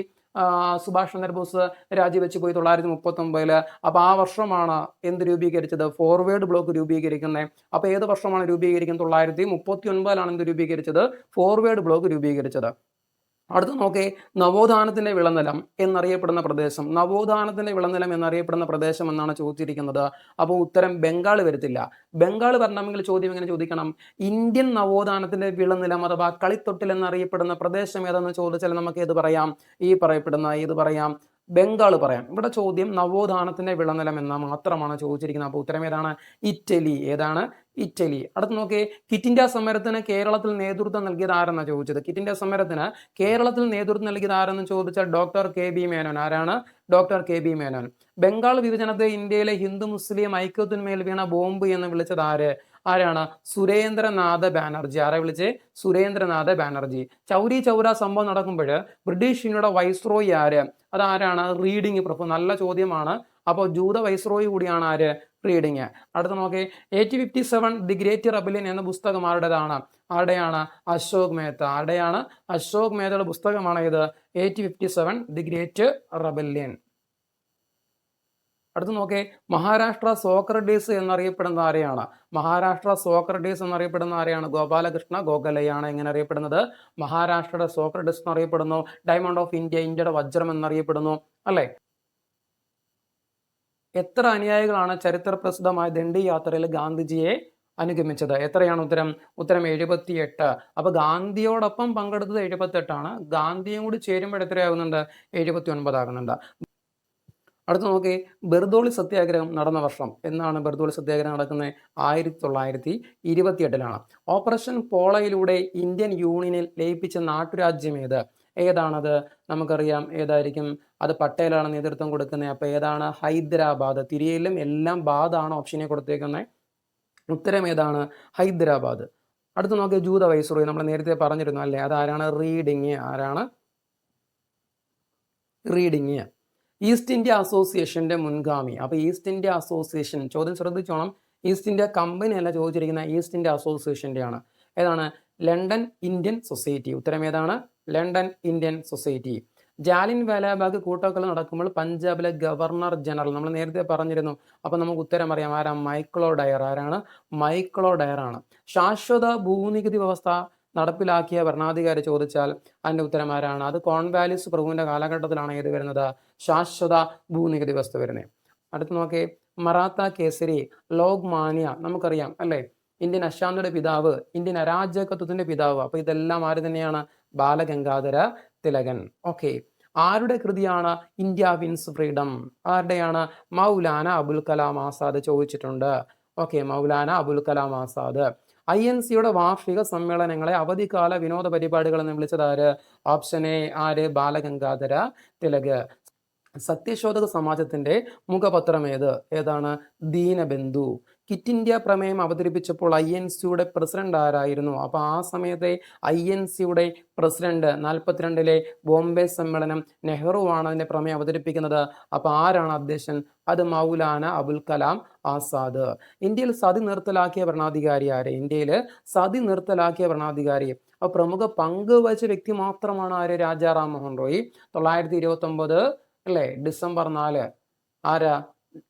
Subhash Chandra Bose രാജിവെച്ച് പോയി തൊള്ളായിരത്തി മുപ്പത്തി ഒമ്പതിൽ അപ്പൊ ആ വർഷമാണ് എന്ത് രൂപീകരിച്ചത്? ഫോർവേഡ് ബ്ലോക്ക് രൂപീകരിക്കുന്നത് അപ്പൊ ഏത് വർഷമാണ് രൂപീകരിക്കുന്നത്? തൊള്ളായിരത്തി മുപ്പത്തി ഒൻപതിലാണ് എന്ത് രൂപീകരിച്ചത്? ഫോർവേഡ് ബ്ലോക്ക് രൂപീകരിച്ചത്. അടുത്ത നോക്കേ നവോത്ഥാനത്തിന്റെ വിളനിലം എന്നറിയപ്പെടുന്ന പ്രദേശം. നവോത്ഥാനത്തിന്റെ വിളനിലം എന്നറിയപ്പെടുന്ന പ്രദേശം എന്നാണ് ചോദിച്ചിരിക്കുന്നത്. അപ്പോൾ ഉത്തരം ബംഗാൾ വരത്തില്ല. ബംഗാൾ വരണമെങ്കിൽ ചോദ്യം എങ്ങനെ ചോദിക്കണം? ഇന്ത്യൻ നവോത്ഥാനത്തിന്റെ വിളനിലം അഥവാ കളിത്തൊട്ടിൽ എന്നറിയപ്പെടുന്ന പ്രദേശം ഏതെന്ന് ചോദിച്ചാൽ നമുക്ക് ഏത് പറയാം? ഈ പറയപ്പെടുന്ന ഏത് പറയാം? ബംഗാൾ പറയാം. ഇവിടെ ചോദ്യം നവോത്ഥാനത്തിന്റെ വിളനിലം എന്ന മാത്രമാണ് ചോദിച്ചിരിക്കുന്നത്. അപ്പോൾ ഉത്തരം ഏതാണ്? ഇറ്റലി. ഏതാണ്? ഇറ്റലി. അടുത്ത് നോക്കിയേ കിറ്റ് ഇന്ത്യ സമരത്തിന് കേരളത്തിൽ നേതൃത്വം നൽകിയത് ആരെന്നാ ചോദിച്ചത്? കിറ്റ് ഇന്ത്യ സമരത്തിന് കേരളത്തിൽ നേതൃത്വം നൽകിയത് ആരെന്ന് ചോദിച്ചാൽ ഡോക്ടർ കെ ബി മേനോൻ. ആരാണ്? Doctor K B Menon. Bengal വിഭജനത്തെ ഇന്ത്യയിലെ ഹിന്ദു മുസ്ലിം ഐക്യത്തിന്മേൽ വീണ ബോംബ് എന്ന് വിളിച്ചത് ആര്? ആരാണ്? സുരേന്ദ്രനാഥ ബാനർജി. ആരെ വിളിച്ചേ? സുരേന്ദ്രനാഥ ബാനർജി. ചൗരി ചൗര സംഭവം നടക്കുമ്പോൾ ബ്രിട്ടീഷ് ഇന്ത്യയുടെ വൈസ്രോയി ആര്? അതാരാണ് റീഡിങ് പ്രഭു നല്ല ചോദ്യമാണ്. അപ്പോൾ ജൂത വൈസ്രോയി കൂടിയാണ് ആര്? റീഡിങ്. അടുത്ത നോക്കി. Eighty fifty seven the great rebellion എന്ന പുസ്തകം ആരുടേതാണ്? ആരുടെയാണ്? അശോക് മേത്ത. ആരുടെയാണ്? അശോക് മേത്തയുടെ പുസ്തകമാണ് ഇത് eighty fifty seven the great rebellion. അടുത്ത് നോക്കേ മഹാരാഷ്ട്ര സോക്രട്ടീസ് എന്നറിയപ്പെടുന്ന ആരെയാണ്? മഹാരാഷ്ട്ര സോക്രട്ടീസ് എന്നറിയപ്പെടുന്ന ആരെയാണ്? ഗോപാലകൃഷ്ണ ഗോഖലയാണ് എങ്ങനെ അറിയപ്പെടുന്നത്? മഹാരാഷ്ട്രയുടെ സോക്രട്ടീസ് എന്നറിയപ്പെടുന്നു ഡയമണ്ട് ഓഫ് ഇന്ത്യ ഇന്ത്യയുടെ വജ്രം എന്നറിയപ്പെടുന്നു അല്ലേ? എത്ര അനുയായികളാണ് ചരിത്ര പ്രസിദ്ധമായ ദണ്ഡി യാത്രയിൽ ഗാന്ധിജിയെ അനുഗമിച്ചത്? എത്രയാണ് ഉത്തരം? ഉത്തരം എഴുപത്തിയെട്ട്. അപ്പൊ ഗാന്ധിയോടൊപ്പം പങ്കെടുത്തത് എഴുപത്തെട്ടാണ്. ഗാന്ധിയും കൂടി ചേരുമ്പോൾ എത്രയാകുന്നുണ്ട്? എഴുപത്തി ഒൻപതാകുന്നുണ്ട് അടുത്ത നോക്കി ബെർദോളി സത്യാഗ്രഹം നടന്ന വർഷം. എന്നാണ് ബെർദോളി സത്യാഗ്രഹം നടക്കുന്നത്? ആയിരത്തി തൊള്ളായിരത്തി ഇരുപത്തിയെട്ടിലാണ് ഓപ്പറേഷൻ പോളയിലൂടെ ഇന്ത്യൻ യൂണിയനിൽ ലയിപ്പിച്ച നാട്ടുരാജ്യം ഏത്? ഏതാണത്? നമുക്കറിയാം ഏതായിരിക്കും? അത് പട്ടേലാണ് നേതൃത്വം കൊടുക്കുന്നത്. അപ്പോൾ ഏതാണ്? ഹൈദരാബാദ്. തിരിയയിലും എല്ലാം ബാദാണ് ഓപ്ഷനെ കൊടുത്തേക്കുന്നത് ഉത്തരം ഏതാണ്? ഹൈദരാബാദ്. അടുത്ത് നോക്കിയ ജൂത വൈസ്രോയി. നമ്മൾ നേരത്തെ പറഞ്ഞിരുന്നു അല്ലേ? അതാരാണ് റീഡിങ്. ആരാണ്? റീഡിങ്. ഈസ്റ്റ് ഇന്ത്യ അസോസിയേഷന്റെ മുൻഗാമി. അപ്പോൾ ഈസ്റ്റ് ഇന്ത്യ അസോസിയേഷൻ ചോദ്യം ശ്രദ്ധിച്ചോണം. ഈസ്റ്റ് ഇന്ത്യ കമ്പനി അല്ല ചോദിച്ചിരിക്കുന്ന ഈസ്റ്റ് ഇന്ത്യ അസോസിയേഷന്റെ ആണ് ഏതാണ്? London Indian society. ഉത്തരം ഏതാണ്? London Indian society. Jallian Walabagh കൂട്ടക്കൊല നടക്കുമ്പോൾ പഞ്ചാബിലെ ഗവർണർ ജനറൽ നമ്മൾ നേരത്തെ പറഞ്ഞിരുന്നു. അപ്പോൾ നമുക്ക് ഉത്തരം അറിയാം. ആരാ? മൈക്ലോ ഡയർ ആരാണ്? മൈക്ലോ ഡയർ ആണ്. ശാശ്വത ഭൂനികുതി വ്യവസ്ഥ നടപ്പിലാക്കിയ ഭരണാധികാരി ചോദിച്ചാൽ അതിന്റെ ഉത്തരമാരാണ്. അത് കോൺവാലിസ് പ്രഭുവിന്റെ കാലഘട്ടത്തിലാണ് ഏത് വരുന്നത്. ശാശ്വത ഭൂനികുതി വസ്തു വരുന്നത് അടുത്ത് നോക്കേ. മറാത്ത കേസരി ലോക് മാനിയ നമുക്കറിയാം അല്ലേ? ഇന്ത്യൻ അശാന്തിയുടെ പിതാവ് ഇന്ത്യൻ അരാജകത്വത്തിന്റെ പിതാവ്. അപ്പൊ ഇതെല്ലാം ആര് തന്നെയാണ്? ബാലഗംഗാധര തിലകൻ. ഓക്കെ. ആരുടെ കൃതിയാണ് ഇന്ത്യ വിൻസ് ഫ്രീഡം? ആരുടെയാണ്? മൗലാന അബുൽ കലാം ആസാദ് ചോദിച്ചിട്ടുണ്ട്. Okay. Maulana Abul Kalam Azad. I N സിയുടെ വാർഷിക സമ്മേളനങ്ങളെ അവധിക്കാല വിനോദ പരിപാടികൾ എന്ന് വിളിച്ചത് ആര്? ഓപ്ഷൻ എ ആര്? ബാലഗംഗാധര തിലക്. സത്യശോധക സമാജത്തിന്റെ മുഖപത്രം ഏത്? ഏതാണ്? ദീനബന്ധു. കിറ്റ് ഇന്ത്യ പ്രമേയം അവതരിപ്പിച്ചപ്പോൾ ഐ എൻ സിയുടെ പ്രസിഡന്റ് ആരായിരുന്നു? അപ്പോൾ ആ സമയത്തെ ഐ എൻ സിയുടെ പ്രസിഡന്റ് നാൽപ്പത്തിരണ്ടിലെ ബോംബെ സമ്മേളനം നെഹ്റുവാണ് അതിന്റെ പ്രമേയം അവതരിപ്പിക്കുന്നത്. അപ്പോൾ ആരാണ് അധ്യക്ഷൻ? അത് മൗലാന അബുൽ കലാം ആസാദ്. ഇന്ത്യയിൽ സതി നിർത്തലാക്കിയ ഭരണാധികാരി ആര്? ഇന്ത്യയിൽ സതി നിർത്തലാക്കിയ ഭരണാധികാരി. അപ്പൊ പ്രമുഖ പങ്ക് വഹിച്ച വ്യക്തി മാത്രമാണ് ആര്? രാജാറാം മോഹൻ റോയ്. തൊള്ളായിരത്തി ഇരുപത്തി ഒമ്പത് അല്ലേ? ഡിസംബർ നാല്. ആരാ?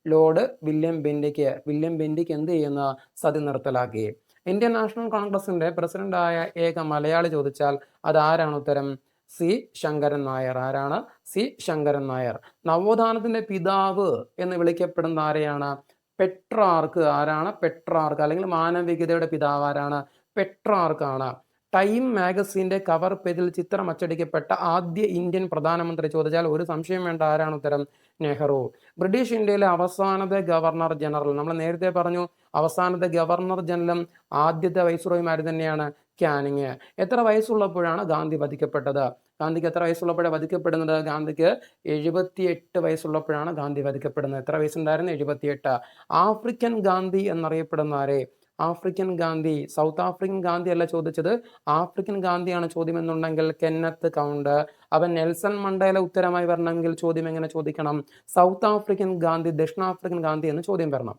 Lord William Bentinck William Bentinck എന്ത് ചെയ്യുന്ന? സതി നിർത്തലാക്കി. ഇന്ത്യൻ നാഷണൽ കോൺഗ്രസിന്റെ പ്രസിഡന്റായ ഏക മലയാളി ചോദിച്ചാൽ അതാരാണ് ഉത്തരം? സി ശങ്കരൻ നായർ. ആരാണ്? സി ശങ്കരൻ നായർ. നവോത്ഥാനത്തിന്റെ പിതാവ് എന്ന് വിളിക്കപ്പെടുന്ന ആരെയാണ്? പെട്രാർക്ക്. ആരാണ്? പെട്രാർക്ക്. അല്ലെങ്കിൽ മാനവികതയുടെ പിതാവ് ആരാണ്? പെട്രാർക്കാണ്. ടൈം മാഗസിന്റെ കവർ പേജിൽ ചിത്രം അച്ചടിക്കപ്പെട്ട ആദ്യ ഇന്ത്യൻ പ്രധാനമന്ത്രി ചോദിച്ചാൽ ഒരു സംശയം വേണ്ട ആരാണ് ഉത്തരം? നെഹ്റു. ബ്രിട്ടീഷ് ഇന്ത്യയിലെ അവസാനത്തെ ഗവർണർ ജനറൽ. നമ്മൾ നേരത്തെ പറഞ്ഞു അവസാനത്തെ ഗവർണർ ജനറലും ആദ്യത്തെ വൈസ്രോയിമാർ തന്നെയാണ് ക്യാനിങ് എത്ര വയസ്സുള്ളപ്പോഴാണ് ഗാന്ധി വധിക്കപ്പെട്ടത്? ഗാന്ധിക്ക് എത്ര വയസ്സുള്ളപ്പോഴാണ് വധിക്കപ്പെടുന്നത്? ഗാന്ധിക്ക് എഴുപത്തിയെട്ട് വയസ്സുള്ളപ്പോഴാണ് ഗാന്ധി വധിക്കപ്പെടുന്നത്. എത്ര വയസ്സുണ്ടായിരുന്നു? എഴുപത്തിയെട്ട്. ആഫ്രിക്കൻ ഗാന്ധി എന്നറിയപ്പെടുന്ന ആരെ? African Gandhi South African Gandhi അല്ല ചോദിച്ചത്. ആഫ്രിക്കൻ ഗാന്ധിയാണ് ചോദ്യം എന്നുണ്ടെങ്കിൽ കെന്നത്ത് കൗണ്ട്. അവൻ നെൽസൺ മണ്ടേല ഉത്തരമായി വരണമെങ്കിൽ ചോദ്യം എങ്ങനെ ചോദിക്കണം? സൗത്ത് ആഫ്രിക്കൻ ഗാന്ധി ദക്ഷിണാഫ്രിക്കൻ ഗാന്ധി എന്ന് ചോദ്യം വരണം.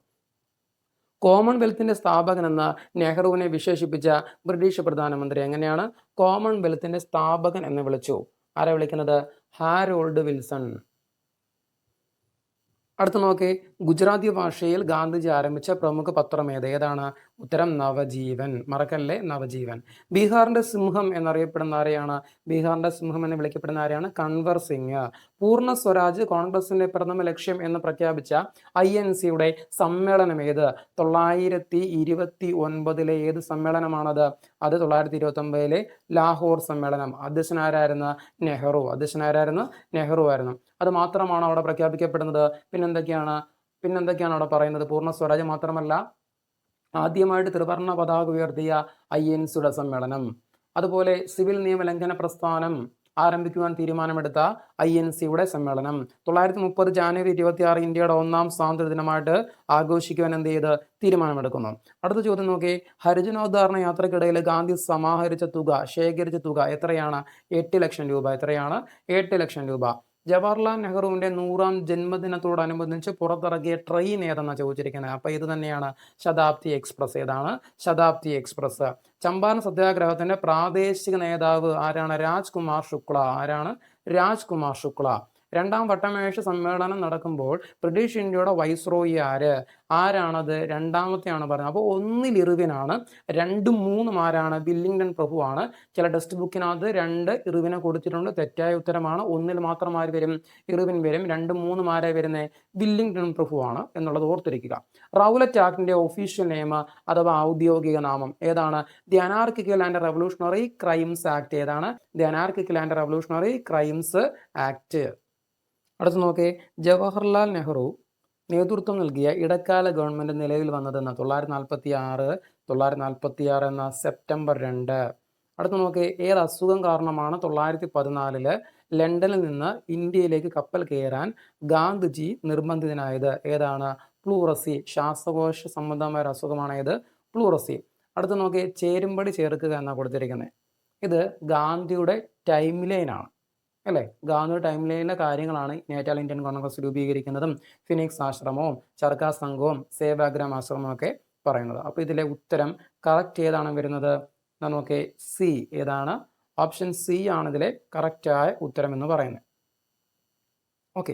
കോമൺവെൽത്തിന്റെ സ്ഥാപകൻ എന്ന നെഹ്റുവിനെ വിശേഷിപ്പിച്ച ബ്രിട്ടീഷ് പ്രധാനമന്ത്രി എങ്ങനെയാണ്? കോമൺവെൽത്തിന്റെ സ്ഥാപകൻ എന്ന് വിളിച്ചു. ആരെ വിളിക്കുന്നത്? Harold Wilson. അടുത്ത നോക്കി. ഗുജറാത്തി ഭാഷയിൽ ഗാന്ധിജി ആരംഭിച്ച പ്രമുഖ പത്രം ഏത്? ഏതാണ്? ഉത്തരം നവജീവൻ. മറക്കല്ലേ? നവജീവൻ. ബീഹാറിന്റെ സിംഹം എന്നറിയപ്പെടുന്ന ആരെയാണ്? ബീഹാറിന്റെ സിംഹം എന്ന് വിളിക്കപ്പെടുന്ന ആരെയാണ്? കൺവർ സിംഗ്. പൂർണ സ്വരാജ് കോൺഗ്രസിന്റെ പ്രഥമ ലക്ഷ്യം എന്ന് പ്രഖ്യാപിച്ച ഐ എൻ സിയുടെ സമ്മേളനം ഏത്? തൊള്ളായിരത്തി ഇരുപത്തി ഒൻപതിലെ ഏത് സമ്മേളനമാണത്? അത് തൊള്ളായിരത്തി ഇരുപത്തി ഒമ്പതിലെ ലാഹോർ സമ്മേളനം. അധ്യക്ഷനാരായിരുന്നു നെഹ്റു. അധ്യക്ഷനാരായിരുന്നു നെഹ്റു ആയിരുന്നു. അത് മാത്രമാണ് അവിടെ പ്രഖ്യാപിക്കപ്പെടുന്നത്. പിന്നെന്തൊക്കെയാണ്? പിന്നെന്തൊക്കെയാണ് അവിടെ പറയുന്നത്? പൂർണ സ്വരാജ് മാത്രമല്ല ആദ്യമായിട്ട് ത്രിവർണ പതാക ഉയർത്തിയ ഐ എൻ സിയുടെ സമ്മേളനം. അതുപോലെ സിവിൽ നിയമലംഘന പ്രസ്ഥാനം ആരംഭിക്കുവാൻ തീരുമാനമെടുത്ത ഐ എൻ സിയുടെ സമ്മേളനം. തൊള്ളായിരത്തി മുപ്പത് ജാനുവരി ഇരുപത്തി ആറ് ഇന്ത്യയുടെ ഒന്നാം സ്വാതന്ത്ര്യ ദിനമായിട്ട് ആഘോഷിക്കുവാൻ എന്ത് ചെയ്ത്? തീരുമാനമെടുക്കുന്നു. അടുത്ത ചോദ്യം നോക്കി. ഹരിജനോദ്ധാരണ യാത്രക്കിടയിൽ ഗാന്ധി സമാഹരിച്ച തുക ശേഖരിച്ച തുക എത്രയാണ്? എട്ട് ലക്ഷം രൂപ. എത്രയാണ്? എട്ട് ലക്ഷം രൂപ. ജവഹർലാൽ നെഹ്റുവിന്റെ നൂറാം ജന്മദിനത്തോടനുബന്ധിച്ച് പുറത്തിറക്കിയ ട്രെയിൻ ഏതെന്നാണ് ചോദിച്ചിരിക്കുന്നത്? അപ്പൊ ഇത് തന്നെയാണ് ശതാബ്ദി എക്സ്പ്രസ്. ഏതാണ്? ശതാബ്ദി എക്സ്പ്രസ്. ചമ്പാരൻ സത്യാഗ്രഹത്തിന്റെ പ്രാദേശിക നേതാവ് ആരാണ്? രാജ്കുമാർ ശുക്ല. ആരാണ്? രാജ്കുമാർ ശുക്ല. രണ്ടാം വട്ടമേശ സമ്മേളനം നടക്കുമ്പോൾ ബ്രിട്ടീഷ് ഇന്ത്യയുടെ വൈസ്രോയി ആര്? ആരാണത്? രണ്ടാമത്തെയാണ് പറയുന്നത് അപ്പോൾ ഒന്നിൽ ഇറിവിനാണ് രണ്ടും മൂന്നും ആരാണ്? ബില്ലിംഗ്ടൺ പ്രഭുവാണ്. ചില ടെക്സ്റ്റ് ബുക്കിനകത്ത് രണ്ട് ഇറിവിനെ കൊടുത്തിട്ടുണ്ട്. തെറ്റായ ഉത്തരമാണ്. ഒന്നിൽ മാത്രം ആര് വരും? ഇറിവിൻ വരും. രണ്ടും മൂന്നും ആരെ വരുന്നത് ബില്ലിംഗ്ടൺ പ്രഭുവാണ് എന്നുള്ളത് ഓർത്തിരിക്കുക. റൗലറ്റ് ആക്ടിന്റെ ഒഫീഷ്യൽ നെയിം അഥവാ ഔദ്യോഗിക നാമം ഏതാണ്? The anarchical and revolutionary crimes act ഏതാണ്? The anarchical and revolutionary crimes act അടുത്ത് നോക്കേ. ജവഹർലാൽ നെഹ്റു നേതൃത്വം നൽകിയ ഇടക്കാല ഗവൺമെന്റ് നിലവിൽ വന്നതെന്ന്? തൊള്ളായിരത്തി നാൽപ്പത്തി ആറ് തൊള്ളായിരത്തി നാൽപ്പത്തി ആറ് എന്ന സെപ്റ്റംബർ രണ്ട്. അടുത്ത് നോക്കേ. ഏത് അസുഖം കാരണമാണ് തൊള്ളായിരത്തി പതിനാലിൽ ലണ്ടനിൽ നിന്ന് ഇന്ത്യയിലേക്ക് കപ്പൽ കയറാൻ ഗാന്ധിജി നിർബന്ധിതനായത്. ഏതാണ്? പ്ലൂറസി ശ്വാസകോശ സംബന്ധമായ ഒരു അസുഖമാണ് ഏത്? പ്ലൂറസി അടുത്ത് നോക്കി. ചേരുംപടി ചേർക്കുക എന്നാണ് കൊടുത്തിരിക്കുന്നത് ഇത് ഗാന്ധിയുടെ ടൈം ലൈനാണ് അല്ലേ? ഗാന്ധി ടൈം ലൈനിലെ കാര്യങ്ങളാണ് നേറ്റാൽ ഇന്ത്യൻ കോൺഗ്രസ് രൂപീകരിക്കുന്നതും ഫിനിക്സ് ആശ്രമവും ചർക്കാ സംഘവും സേവാഗ്രാം ആശ്രമവും ഒക്കെ പറയുന്നത്. അപ്പോൾ ഇതിലെ ഉത്തരം കറക്റ്റ് ഏതാണ് വരുന്നത്? നമുക്ക് സി ഏതാണ്? ഓപ്ഷൻ സി ആണ് ഇതിലെ കറക്റ്റായ ഉത്തരം എന്ന് പറയുന്നത്. ഓക്കെ